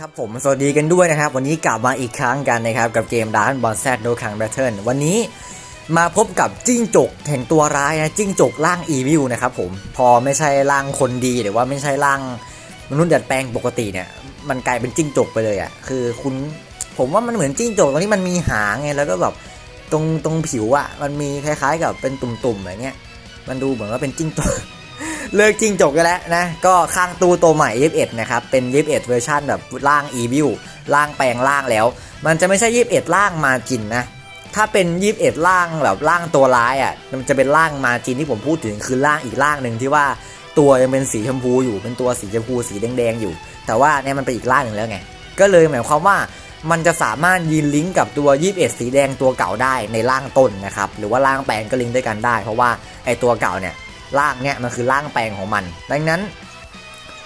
ครับผมสวัสดีกันด้วยนะครับ วันนี้กลับมาอีกครั้งกันนะครับ กับเกมดานบอลแซดโดคังแบทเทิลวันนี้มาพบกับจิ้งจกแห่งตัวร้ายนะจิ้งจกร่างอีวิลนะครับผมพอไม่ใช่ร่างคนดีหรือว่าไม่ใช่ร่างมนุษย์ดัดแปลงปกติเนี่ย มันกลายเป็นจิ้งจกไปเลยอะคือคุณผมว่ามันเหมือนจิ้งจกตรงที่มันมีหางไงแล้วก็แบบตรงตรงผิวอะมันมีคล้ายๆ กับเป็นตุ่มๆอะไรเงี้ยมันดูเหมือนว่าเป็นจิ้งจก เลิกจริงจบกันแล้วนะ ก็ข้างตู้ตัวใหม่21นะครับ เป็น 21 เวอร์ชันแบบร่าง e v i l ร่างแปลงร่างแล้ว มันจะไม่ใช่ 21 ร่างมาจินนะ ถ้าเป็น 21 ร่างแบบร่างตัวร้ายอะ มันจะเป็นร่างมาจินที่ผมพูดถึงคือร่างอีกร่างหนึ่งที่ว่าตัวยังเป็นสีชมพูอยู่เป็นตัวสีชมพูสีแดงๆอยู่ แต่ว่าเนี่ยมันเป็นอีกร่างหนึ่งแล้วไง ก็เลยหมายความว่ามันจะสามารถยืนลิงก์กับตัว 21 สีแดงตัวเก่าได้ในร่างต้นนะครับ หรือว่าร่างแปลงก็ลิงก์ด้วยกันได้ เพราะว่าไอตัวเก่าเนี่ย ร่างเนี่ยมันคือร่างแปลงของมัน ดังนั้น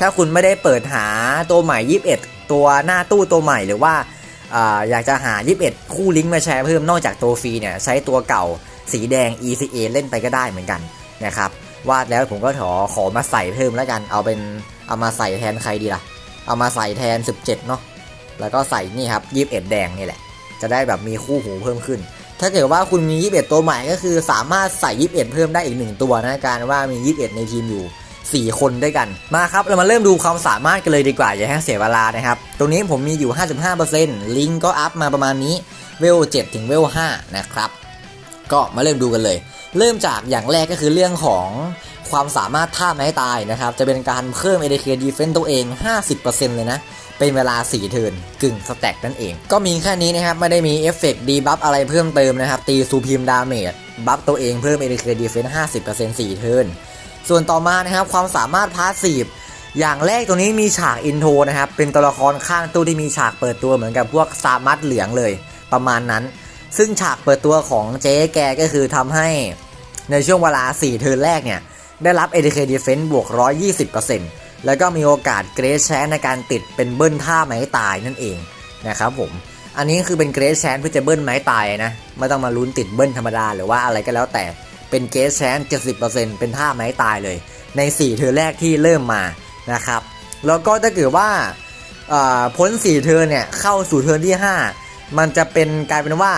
ถ้าคุณไม่ได้เปิดหาตัวใหม่ 21 ตัวหน้าตู้ตัวใหม่หรือว่าออยากจะหา 21 คู่ลิงก์มาแชร์เพิ่มนอกจากตัวฟรีเนี่ยใช้ตัวเก่าสีแดง ECA เล่นไปก็ได้เหมือนกันนะครับวาดแล้วผมก็ขอขอมาใส่เพิ่มแล้วกันเอาเป็นเอามาใส่แทนใครดีล่ะ เอามาใส่แทน 17 เนาะแล้วก็ใส่นี่ครับ 21 แดงนี่แหละ จะได้แบบมีคู่หูเพิ่มขึ้น ถ้าเกิดว่าคุณมี 21 ตัวใหม่ก็คือสามารถใส่ 21 เพิ่มได้อีก 1 ตัวนะการว่ามี 21 ในทีมอยู่ 4 คนด้วยกัน มาครับ เรามาเริ่มดูความสามารถกันเลยดีกว่า อย่าให้เสียเวลานะครับ ตรงนี้ผมมีอยู่ 55%ลิงก็อัพมาประมาณนี้ เวล 7 ถึงเวล 5 นะครับ ก็มาเริ่มดูกันเลย เริ่มจากอย่างแรกก็คือเรื่องของความสามารถท่าไม้ตายนะครับ จะเป็นการเพิ่ม ADK Defense ตัวเอง 50%เลยนะ เป็นเวลา 4 เทินกึ่งสแต็กนั่นเอง ก็มีแค่นี้นะครับ ไม่ได้มีเอฟเฟกต์ดีบัฟอะไรเพิ่มเติมนะครับ ตีซูพิมดาเมจบัฟตัวเองเพิ่ม ADK Defense 50% 4เทิร์เซ็นต์สี่เทินส่วนต่อมานะครับ ความสามารถพาสซีฟอย่างแรกตรงนี้มีฉากอินโทรนะครับ เป็นตัวละครข้างตู้ที่มีฉากเปิดตัวเหมือนกับพวกซามัดเหลืองเลยประมาณนั้น ซึ่งฉากเปิดตัวของเจ๊แกก็คือทำให้ในช่วงเวลา 4 เทิร์นแรกเนี่ย ได้รับ ADK Defense บวก 120% แล้วก็มีโอกาสเกรดแชนในการติดเป็นเบิ้ลท่าไม้ตายนั่นเองนะครับผมอันนี้คือเป็นเกรดแชนเพื่อจะเบิ้ลไม้ตายนะไม่ต้องมาลุ้นติดเบิ้ลธรรมดาหรือว่าอะไรก็แล้วแต่เป็นเกรดแชน70%เป็นท่าไม้ตายเลย ใน4เทิร์แรกที่เริ่มมานะครับแล้วก็ถ้าเกิดว่าพ้น4เทิร์เนี่ยเข้าสู่เทิร์ที่ 5 มันจะเป็นกลายเป็นว่า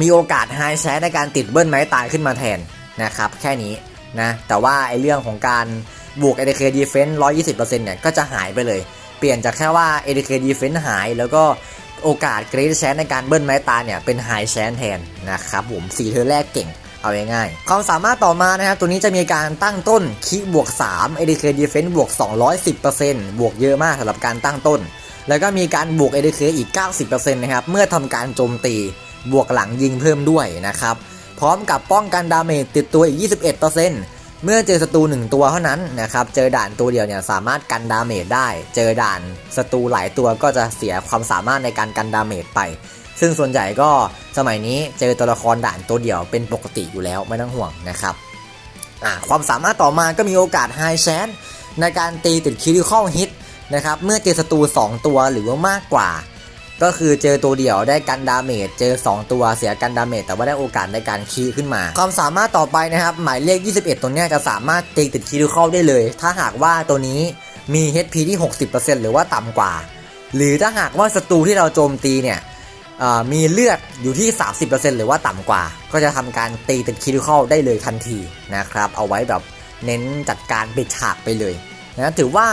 มีโอกาสไฮแชนในการติดเบิ้ลไม้ตายขึ้นมาแทนนะครับแค่นี้นะแต่ว่าไอเรื่องของการ บวก ADK Defense 120%เนี่ยก็จะหายไปเลย เปลี่ยนจากแค่ว่า ADK Defense หายแล้วก็โอกาส Great Chance ในการเบิ้ลไม้ตาเนี่ยเป็น High Chance แทนนะครับผม4เธอแรกเก่งเอาง่ายๆความสามารถต่อมานะครับตัวนี้จะมีการตั้งต้นคิบวก 3 ADK Defense บวก 210%บวกเยอะมากสำหรับการตั้งต้น แล้วก็มีการบวก ADK อีก 90%นะครับเมื่อทำการโจมตีบวกหลังยิงเพิ่มด้วยนะครับพร้อมกับป้องกันดาเมจติดตัวอีก 21% เมื่อเจอศัตรู1ตัวเท่านั้นนะครับ เจอด่านตัวเดียวเนี่ยสามารถกันดาเมจได้ เจอด่านศัตรูหลายตัวก็จะเสียความสามารถในการกันดาเมจไป ซึ่งส่วนใหญ่ก็สมัยนี้เจอตัวละครด่านตัวเดียวเป็นปกติอยู่แล้วไม่ต้องห่วงนะครับความสามารถต่อมาก็มีโอกาส High Chance ในการตีติด Critical Hit นะครับ เมื่อเจอศัตรู2ตัวหรือว่ามากกว่า ก็คือเจอตัวเดียวได้กันดาเมจ เจอ 2 ตัวเสียกันดาเมจแต่ว่าได้โอกาสในการคีขึ้นมา ความสามารถต่อไปนะครับ หมายเลข 21 ตัวเนี้ยจะสามารถตีติดคิวเข้าได้เลย ถ้าหากว่าตัวนี้มี HP ที่ 60%หรือว่าต่ำกว่า หรือถ้าหากว่าศัตรูที่เราโจมตีเนี่ยมีเลือดอยู่ที่ 30%หรือว่าต่ำกว่า ก็จะทำการตีติดคิวเข้าได้เลยทันทีนะครับ เอาไว้แบบเน้นจัดการปิดฉากไปเลยนะถือว่า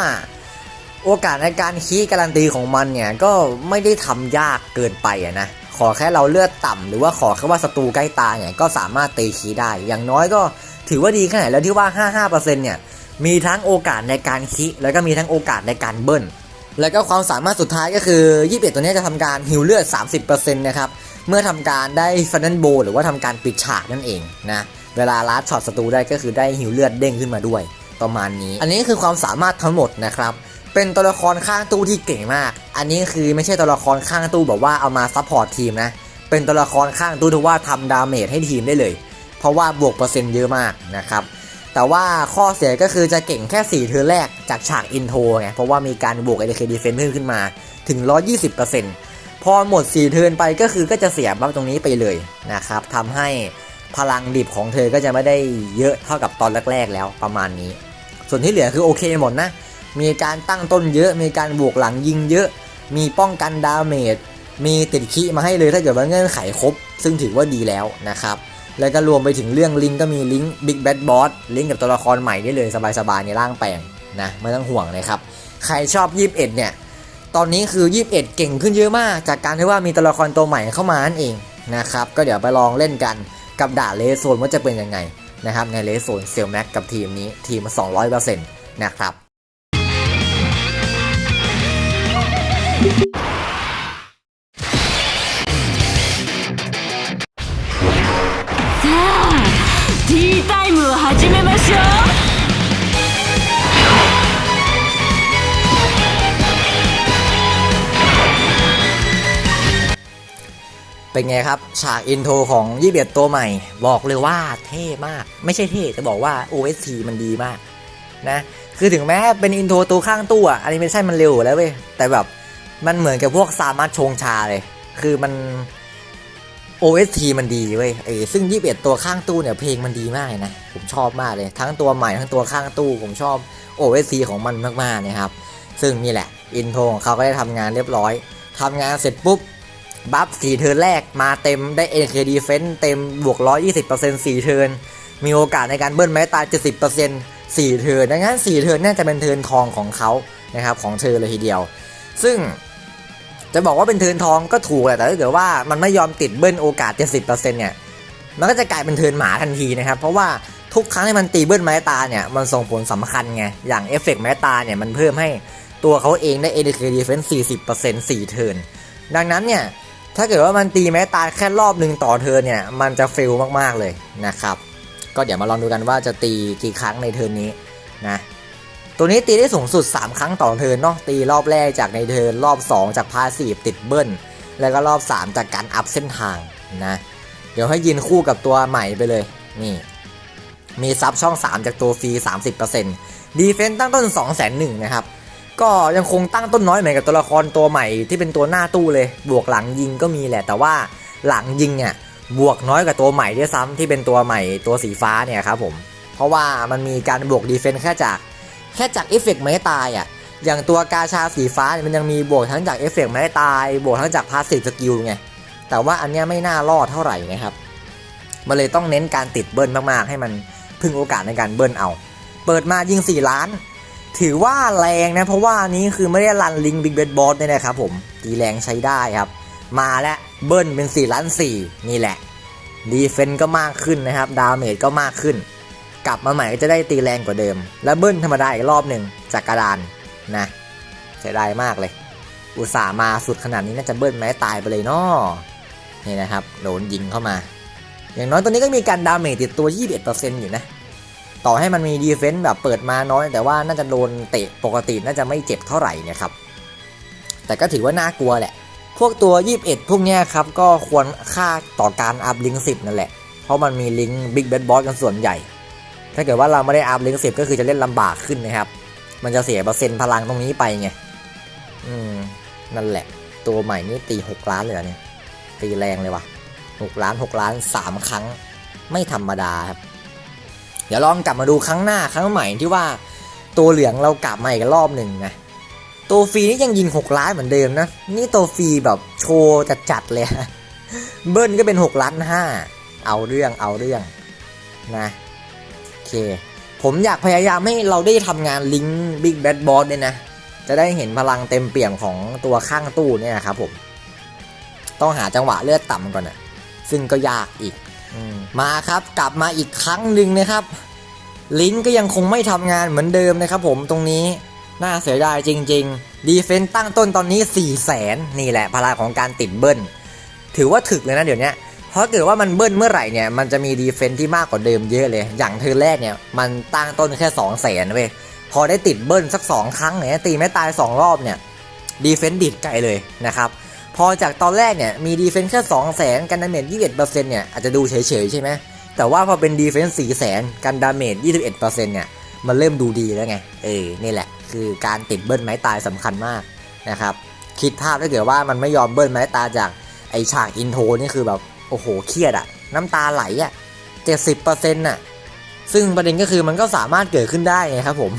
โอกาสในการคีการันตีของมันเนี่ยก็ไม่ได้ทำยากเกินไปอะนะขอแค่เราเลือดต่ำหรือว่าขอแค่ว่าศัตรูใกล้ตาเนี่ยก็สามารถตีคีได้ อย่างน้อยก็ถือว่าดีแค่ไหนแล้วที่ว่า 55%เนี่ยมีทั้งโอกาสในการคีแล้วก็มีทั้งโอกาสในการเบิ้ลแล้วก็ความสามารถสุดท้ายก็คือ 21 ตัวนี้จะทำการฮิวเลือด 30%นะครับเมื่อทำการได้ฟันนันโบ หรือว่าทำการปิดฉากนั่นเองนะเวลาลัดช็อตศัตรูได้ก็คือได้ฮิวเลือดเด้งขึ้นมาด้วย ประมาณนี้ อันนี้คือความสามารถทั้งหมดนะครับ เป็นตัวละครข้างตู้ที่เก่งมาก อันนี้คือไม่ใช่ตัวละครข้างตู้แบบว่าเอามาซัพพอร์ตทีมนะ เป็นตัวละครข้างตู้ที่ว่าทำดาเมจให้ทีมได้เลย เพราะว่าบวกเปอร์เซ็นต์เยอะมากนะครับ แต่ว่าข้อเสียก็คือจะเก่งแค่ 4 เทอร์นแรกจากฉากอินโทรไง เพราะว่ามีการบวก ADK Defense เพิ่มขึ้นมาถึง 120%พอหมด 4 เทิร์นไปก็คือก็จะเสียบัฟตรงนี้ไปเลยนะครับทำให้พลังดิบของเธอก็จะไม่ได้เยอะเท่ากับตอนแรก ๆ แล้วประมาณนี้ ส่วนที่เหลือคือโอเคหมดนะ มีการตั้งต้นเยอะ มีการบวกหลังยิงเยอะ มีป้องกันดาเมจ มีติดคีมาให้เลยถ้าเกิดว่าเงื่อนไขครบ ซึ่งถือว่าดีแล้วนะครับ แล้วก็รวมไปถึงเรื่องลิงก์ก็มีลิงก์บิ๊กแบดบอสลิงก์กับตัวละครใหม่ได้เลยสบายๆในร่างแปลงนะไม่ต้องห่วงเลยครับ ใครชอบ 21 เนี่ย ตอนนี้คือ 21 เก่งขึ้นเยอะมาก จากการที่ว่ามีตัวละครตัวใหม่เข้ามานั่นเองนะครับ ก็เดี๋ยวไปลองเล่นกันกับด่าเลสโซนว่าจะเป็นยังไงนะครับในเลสโซนเซลแม็กกับทีมนี้ทีม 200%นะครับ เป็นไงครับ ฉากอินโทรของ21ตัวใหม่ บอกเลยว่าเท่มาก ไม่ใช่เท่จะบอกว่า OST มันดีมากนะคือถึงแม้เป็นอินโทรตัวข้างตู้อะแอนิเมชันมันเร็วแล้วเว้ยแต่แบบมันเหมือนกับพวกสามารถชงชาเลย คือมัน OST มันดีเว้ยเออซึ่ง21ตัวข้างตู้เนี่ยเพลงมันดีมากเลยนะ ผมชอบมากเลย ทั้งตัวใหม่ทั้งตัวข้างตู้ผมชอบ OST ของมันมากๆนะครับ ซึ่งนี่แหละอินโทรของเขาก็ได้ทำงานเรียบร้อยทำงานเสร็จปุ๊บ บัฟ4เทิร์นแรกมาเต็มได้ AK Defense เต็มบวก 120% 4 เทิร์น มีโอกาสในการเบิ้ลไม้ตาย 70% 4 เทิร์นดังนั้น 4 เทิร์นน่าจะเป็นเทิร์นทองของเขานะครับของเธอเลยทีเดียว ซึ่งจะบอกว่าเป็นเทิร์นทองก็ถูกแหละแต่ถ้าเกิดว่ามันไม่ยอมติดเบิ้ลโอกาส 70%เนี่ยมันก็จะกลายเป็นเทิร์นหมาทันทีนะครับ เพราะว่าทุกครั้งที่มันตีเบิ้ลไม้ตาเนี่ยมันส่งผลสำคัญไง อย่างเอฟเฟกต์ไม้ตาเนี่ยมันเพิ่มให้ตัวเขาเองได้ AK Defense 40% 4 เทิร์นดังนั้นเนี่ย ถ้าเกิดว่ามันตีแม้ตายแค่รอบหนึ่งต่อเทิร์นเนี่ย มันจะเฟลมากๆเลยนะครับ ก็เดี๋ยวมาลองดูกันว่าจะตีกี่ครั้งในเทิร์นนี้นะ ตัวนี้ตีได้สูงสุด 3 ครั้งต่อเทิร์นเนาะ ตีรอบแรกจากในเทิร์นรอบ 2 จากพาสีฟติดเบิ้ล แล้วก็รอบ 3 จากการอัพเส้นทางนะ เดี๋ยวให้ยืนคู่กับตัวใหม่ไปเลย นี่ มีซับช่อง 3 จากตัวฟรี 30%ดีเฟนต์ตั้งต้น 2 0 0 0 0 0นะครับ ก็ยังคงตั้งต้นน้อยเหมือนกับตัวละครตัวใหม่ที่เป็นตัวหน้าตู้เลย บวกหลังยิงก็มีแหละ แต่ว่าหลังยิงเนี่ยบวกน้อยกว่าตัวใหม่ด้วยซ้ำที่เป็นตัวใหม่ตัวสีฟ้าเนี่ยครับผม เพราะว่ามันมีการบวกดีเฟนส์แค่จากแค่จากเอฟเฟกต์ไม้ตายอะอย่างตัวกาชาสีฟ้าเนี่ยมันยังมีบวกทั้งจากเอฟเฟกต์ไม้ตาย บวกทั้งจากพาสซีฟสกิลไงแต่ว่าอันเนี้ยไม่น่ารอดเท่าไหร่นะครับมันเลยต้องเน้นการติดเบิ้ลมากๆ ให้มันพึ่งโอกาสในการเบิ้ลเอา เปิดมายิง 4 ล้าน ถือว่าแรงนะ เพราะว่านี้คือไม่ได้รันลิงบิ๊กเบดบอสเนี่ยนะครับผมตีแรงใช้ได้ครับ มาแล้วเบิ้ลเป็น 4 ล้าน 4 นี่แหละ ดีเฟนก็มากขึ้นนะครับ ดาเมจก็มากขึ้น กลับมาใหม่ก็จะได้ตีแรงกว่าเดิม แล้วเบิ้ลธรรมดาอีกรอบหนึ่งจากกระดานนะเสียดายมากเลย อุตส่าห์มาสุดขนาดนี้น่าจะเบิ้ลแม้ตายไปเลยเนาะนี่นะครับโดนยิงเข้ามา อย่างน้อยตัวนี้ก็มีการดาเมจติดตัว 21%อยู่นะ ต่อให้มันมีดีเฟนส์แบบเปิดมาน้อย แต่ว่าน่าจะโดนเตะปกติน่าจะไม่เจ็บเท่าไหร่เนะครับ แต่ก็ถือว่าน่ากลัวแหละ พวกตัว 21 พวกเนี้ยครับ ก็ควรค่าต่อการอัพลิงก์10 นั่นแหละ เพราะมันมีลิงก์บิ๊กเบดบอสกันส่วนใหญ่ ถ้าเกิดว่าเราไม่ได้อัพลิงก์10 ก็คือจะเล่นลำบากขึ้นนะครับ มันจะเสียเปอร์เซ็นต์พลังตรงนี้ไปไง อืม นั่นแหละ ตัวใหม่นี่ตี 6 ล้านเลยเหรอเนี่ย ตีแรงเลยว่ะ 6 ล้าน 6 ล้าน 3 ครั้ง ไม่ธรรมดาครับ เดี๋ยวลองกลับมาดูครั้งหน้าครั้งใหม่ที่ว่าตัวเหลืองเรากลับมาอีกรอบหนึ่งนะตัวฟรีนี่ยังยิง 6 ล้านเหมือนเดิมนะ นี่ตัวฟรีแบบโชว์จัดๆเลยเบิ้ลก็เป็น 6 ล้าน5เอาเรื่องเอาเรื่องนะโอเค ผมอยากพยายามให้เราได้ทำงานลิงก์บิ๊กแบดบอสเนี่ยนะ จะได้เห็นพลังเต็มเปี่ยมของตัวข้างตู้เนี่ยครับผม ต้องหาจังหวะเลือดต่ำก่อนอะซึ่งก็ยากอีก มาครับกลับมาอีกครั้งหนึ่งนะครับ ลิงก์ก็ยังคงไม่ทำงานเหมือนเดิมนะครับผมตรงนี้น่าเสียดายจริง ๆ ดีเฟนต์ตั้งต้นตอนนี้ 4 0 0แสนนี่แหละพลังของการติดเบิ้ล ถือว่าถึกเลยนะเดี๋ยวนี้เพราะเกิดว่ามันเบิ้ลเมื่อไหร่เนี่ย มันจะมีดีเฟนต์ที่มากกว่าเดิมเยอะเลย อย่างเธอแรกเนี่ย มันตั้งต้นแค่ 2 0 0แสนเว้ย พอได้ติดเบิ้ลสัก 2 ครั้งเนี่ยตีไม่ตาย 2 รอบเนี่ย ดีเฟนต์ดิดไกลเลยนะครับ พอจากตอนแรกเนี่ยมีดีเฟนต์แค่2 0 0แสนกันดาเมจ21%เนี่ยอาจจะดูเฉยๆใช่ไหมแต่ว่าพอเป็นดีเฟนต์4 0 0แสนกันดาเมจ21%เนี่ยมันเริ่มดูดีแล้วไง เออ นี่แหละ คือการติดเบิ้ลไม้ตายสำคัญมากนะครับ คิดภาพถ้าเกิดว่ามันไม่ยอมเบิ้ลไม้ตายจากไอฉากอินโทรนี่คือแบบ โอ้โห เครียดอะน้ำตาไหลอะ70%น่ะซึ่งประเด็นก็คือมันก็สามารถเกิดขึ้นได้ไงครับผม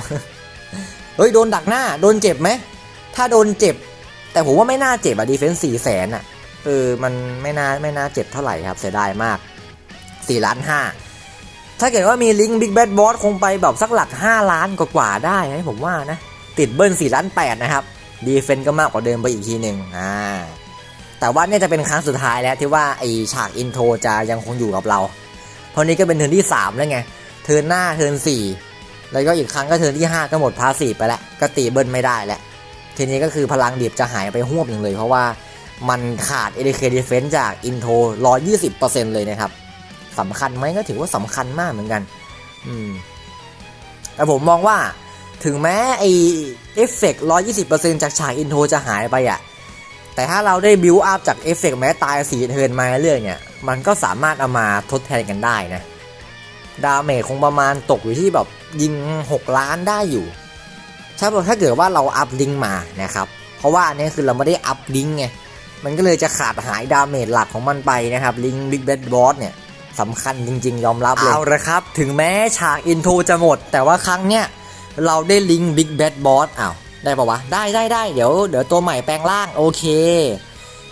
เฮ้ย โดนดักหน้า โดนเจ็บไหม ถ้าโดนเจ็บ แต่ผมว่าไม่น่าเจ็บอะดีเฟนส์สี่แสนอะเออมันไม่น่าไม่น่าเจ็บเท่าไหร่ครับเสียดายมากสี่ล้านห้าถ้าเกิดว่ามีลิงก์บิ๊กแบดบอสคงไปแบบสักหลัก 5 ล้านกว่าๆได้นะผมว่านะติดเบิ้ล4ล้าน8นะครับดีเฟนก็มากกว่าเดิมไปอีกทีหนึ่งอ่าแต่ว่าเนี่ยจะเป็นครั้งสุดท้ายแล้วที่ว่าไอฉากอินโทรจะยังคงอยู่กับเรา เพราะนี้ก็เป็นเทิร์นที่ 3 แล้วไง เทิร์นหน้าเทิร์น4 แล้วก็อีกครั้งก็เทิร์นที่ 5 ก็หมดพาสีไปแล้วก็ตีเบิ้ลไม่ได้แล้ว ทีนี้ก็คือพลังดิบจะหายไปหวบหนึ่งเลย เพราะว่ามันขาด ADK Defense จากอินโทร120%เลยนะครับสำคัญไหมก็ถือว่าสำคัญมากเหมือนกัน อืมแต่ผมมองว่าถึงแม้ไอเอฟเฟกต์120%จากฉากอินโทรจะหายไปอะแต่ถ้าเราได้บิวอัพจากเอฟเฟกต์แม้ตายสีเทินมาเรื่อยเนี่ย มันก็สามารถเอามาทดแทนกันได้นะ ดาเมจคงประมาณตกอยู่ที่แบบยิง6ล้านได้อยู่ ใช่ป่ะถ้าเกิดว่าเราอัพลิงก์มานะครับ เพราะว่าอันนี้คือเราไม่ได้อัพลิงก์ไง มันก็เลยจะขาดหายดาเมจหลักของมันไปนะครับ ลิงบิ๊กแบดบอสเนี่ยสำคัญจริง ๆ ยอมรับเลย เอาละครับ ถึงแม้ฉากอินโทรจะหมด แต่ว่าครั้งเนี้ยเราได้ลิงบิ๊กแบดบอสอ้าวได้ปะวะ ได้ได้ได้เดี๋ยวเดี๋ยวตัวใหม่แปลงร่างโอเค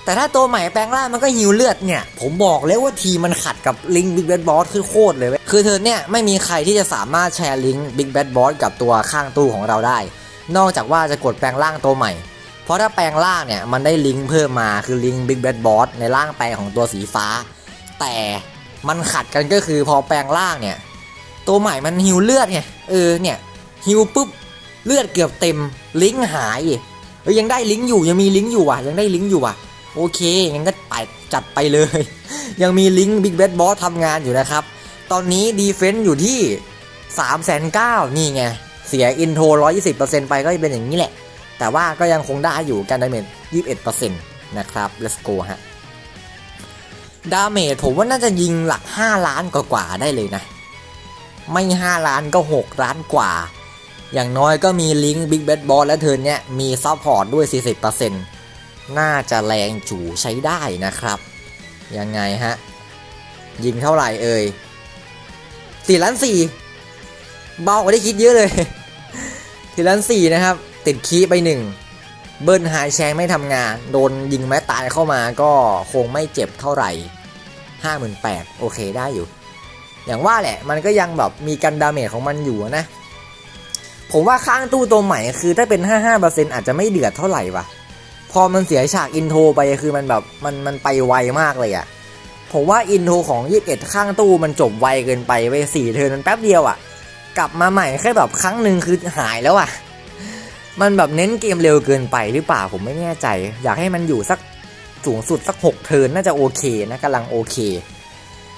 แต่ถ้าตัวใหม่แปลงร่างมันก็ฮิวเลือดเนี่ย ผมบอกเลยว่าทีมันขัดกับลิงบิ๊กแบดบอสคือโคตรเลยเว้ยคือเธอเนี่ยไม่มีใครที่จะสามารถแชร์ลิงบิ๊กแบดบอสกับตัวข้างตู้ของเราได้ นอกจากว่าจะกดแปลงร่างตัวใหม่ เพราะถ้าแปลงร่างเนี่ยมันได้ลิงก์เพิ่มมาคือลิงก์บิ๊กแบดบอสในร่างแปลงของตัวสีฟ้า แต่มันขัดกันก็คือพอแปลงร่างเนี่ยตัวใหม่มันฮิวเลือดไงเออเนี่ยฮิวปุ๊บเลือดเกือบเต็มลิงก์หายเอ้ยยังได้ลิงก์อยู่ยังมีลิงก์อยู่ว่ะยังได้ลิงอยู่ว่ะ โอเคงั้นก็ไปจัดไปเลย ยังมีลิงก์บิ๊กแบดบอสทำงานอยู่นะครับ ตอนนี้ดีเฟนซ์อยู่ที่3 9 0 0 0นี่ไง เสียอินโทร 120%ไปก็จะเป็นอย่างนี้แหละ แต่ว่าก็ยังคงได้อยู่การดาเมจ21%นะครับ let's go ฮะ ดาเมจผมว่าน่าจะยิงหลัก 5 ล้านกว่าๆได้เลยนะ ไม่ 5 ล้านก็ 6 ล้านกว่า อย่างน้อยก็มีลิงก์บิ๊กแบดบอสและเทิร์นเนี้ยมีซัพพอร์ตด้วย 40% น่าจะแรงจูใช้ได้นะครับ ยังไงฮะ ยิงเท่าไหร่เอ่ย4ล้าน4เบากว่าที่คิดเยอะเลยทีล้านสี่นะครับ ติดคีไปหนึ่งเบิ้ลไฮแชงไม่ทำงาน โดนยิงแม้ตายเข้ามาก็คงไม่เจ็บเท่าไหร่ห้าหมื่นแปดโอเคได้อยู่ อย่างว่าแหละมันก็ยังแบบมีกันดาเมจของมันอยู่นะ ผมว่าข้างตู้ตัวใหม่คือถ้าเป็น 55%อาจจะไม่เดือดเท่าไหร่วะ พอมันเสียฉากอินโทรไปคือมันแบบมันมันไปไวมากเลยอะผมว่าอินโทรของ 21 ข้างตู้มันจบไวเกินไปไปสี่เทินมันแป๊บเดียวอะกลับมาใหม่แค่แบบครั้งหนึ่งคือหายแล้วอะมันแบบเน้นเกมเร็วเกินไปหรือเปล่าผมไม่แน่ใจ อยากให้มันอยู่สักสูงสุดสัก 6 เทินน่าจะโอเคนะกำลังโอเค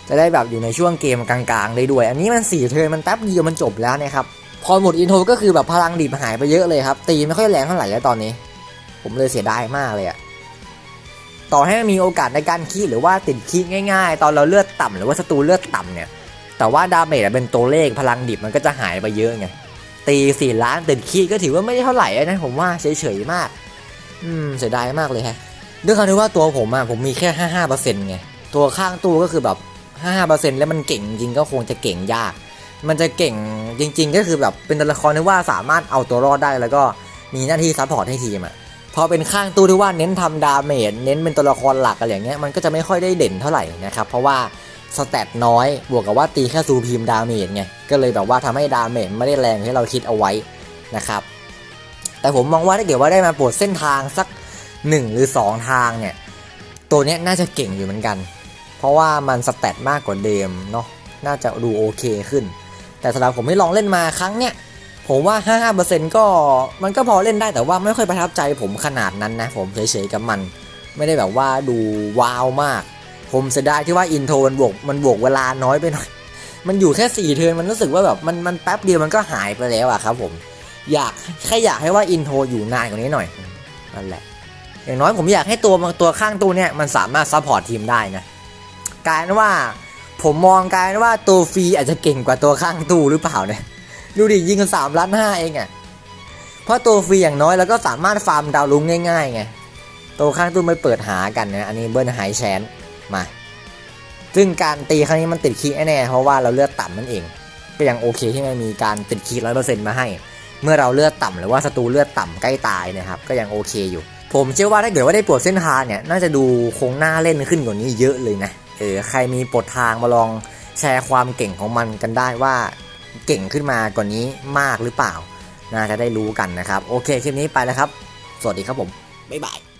จะได้แบบอยู่ในช่วงเกมกลางๆได้ด้วย อันนี้มัน4เทินมันแป๊บเดียวมันจบแล้วนะครับพอหมดอินโทรก็คือแบบพลังดิบหายไปเยอะเลยครับตีไม่ค่อยแรงเท่าไหร่แล้วตอนนี้ ผมเลยเสียดายมากเลยอะต่อให้มีโอกาสในการคีหรือว่าติดคีง่าย ๆ ตอนเราเลือดต่ำหรือว่าศัตรูเลือดต่ำเนี่ย แต่ว่าดาเมจเป็นตัวเลขพลังดิบมันก็จะหายไปเยอะไง ตีสี่ล้านติดคีก็ถือว่าไม่ได้เท่าไหร่นะผมว่าเฉยๆมาก อืมเสียดายมากเลยฮะด้วยความที่ว่าตัวผมอะผมมีแค่ห้าห้าเปอร์เซ็นต์ไง ตัวข้างตู้ก็คือแบบห้าห้าเปอร์เซ็นต์แล้วมันเก่งจริงก็คงจะเก่งยาก มันจะเก่งจริง ๆ ก็คือแบบเป็นตัวละครที่ว่าสามารถเอาตัวรอดได้แล้วก็มีหน้าที่ซัพพอร์ตให้ทีมอะ พอเป็นข้างตู้ที่ว่าเน้นทำดาเมจเน้นเป็นตัวละครหลักอะไรอย่างเงี้ยมันก็จะไม่ค่อยได้เด่นเท่าไหร่นะครับเพราะว่าสแตทน้อยบวกกับว่าตีแค่ซูพีมดาเมจไงก็เลยแบบว่าทำให้ดาเมจไม่ได้แรงที่เราคิดเอาไว้นะครับแต่ผมมองว่าถ้าเกิดว่าได้มาปลดเส้นทางสัก 1 หรือ 2 ทางเนี่ยตัวเนี้ยน่าจะเก่งอยู่เหมือนกัน เพราะว่ามันสแตทมากกว่าเดิมเนาะน่าจะดูโอเคขึ้น แต่สำหรับผมที่ลองเล่นมาครั้งเนี้ย ผมว่า 55%ก็มันก็พอเล่นได้แต่ว่าไม่ค่อยประทับใจผมขนาดนั้นนะ ผมเฉยๆกับมัน ไม่ได้แบบว่าดูว้าวมาก ผมเสียดายที่ว่าอินโทรมันบวกมันบวกเวลาน้อยไปหน่อย มันอยู่แค่4เทิร์นมันรู้สึกว่าแบบมันมันแป๊บเดียวมันก็หายไปแล้วอะครับผมอยากแค่อยากให้ว่าอินโทรอยู่นานกว่านี้หน่อยนั่นแหละ อย่างน้อยผมอยากให้ตัวบางตัวข้างตู้เนี่ยมันสามารถซัพพอร์ตทีมได้นะกลายเป็นว่าผมมองกลายเป็นว่าตัวฟรีอาจจะเก่งกว่าตัวข้างตู้หรือเปล่าเนี่ย ดูดิยิงกันสามล้านห้าเองอะ่ะเพราะตัวฟรีอย่างน้อยเราก็สามารถฟาร์มดาวลุงง่ายๆไงตัวข้างตู้ไม่เปิดหากันนะอันนี้เบิ้ลไฮแชนมา ซึ่งการตีครั้งนี้มันติดคีย์แน่ๆเพราะว่าเราเลือดต่ำนั่นเอง ก็ยังโอเคที่ไม่มีการติดคีย์ร้อยเปอร์เซ็นต์มาให้ เมื่อเราเลือดต่ำหรือว่าศัตรูเลือดต่ำใกล้ตายนะครับก็ยังโอเคอยู่ ผมเชื่อว่าถ้าเกิดว่าได้ปลดเส้นทางเนี่ยน่าจะดูคงหน่าเล่นขึ้นกว่านี้เยอะเลยนะเออใครมีปลดทางมาลองแชร์ความเก่งของมันกันได้ว่า เก่งขึ้นมากว่านี้มากหรือเปล่า น่าจะได้รู้กันนะครับ โอเคคลิปนี้ไปแล้วครับ สวัสดีครับผม บ๊ายบาย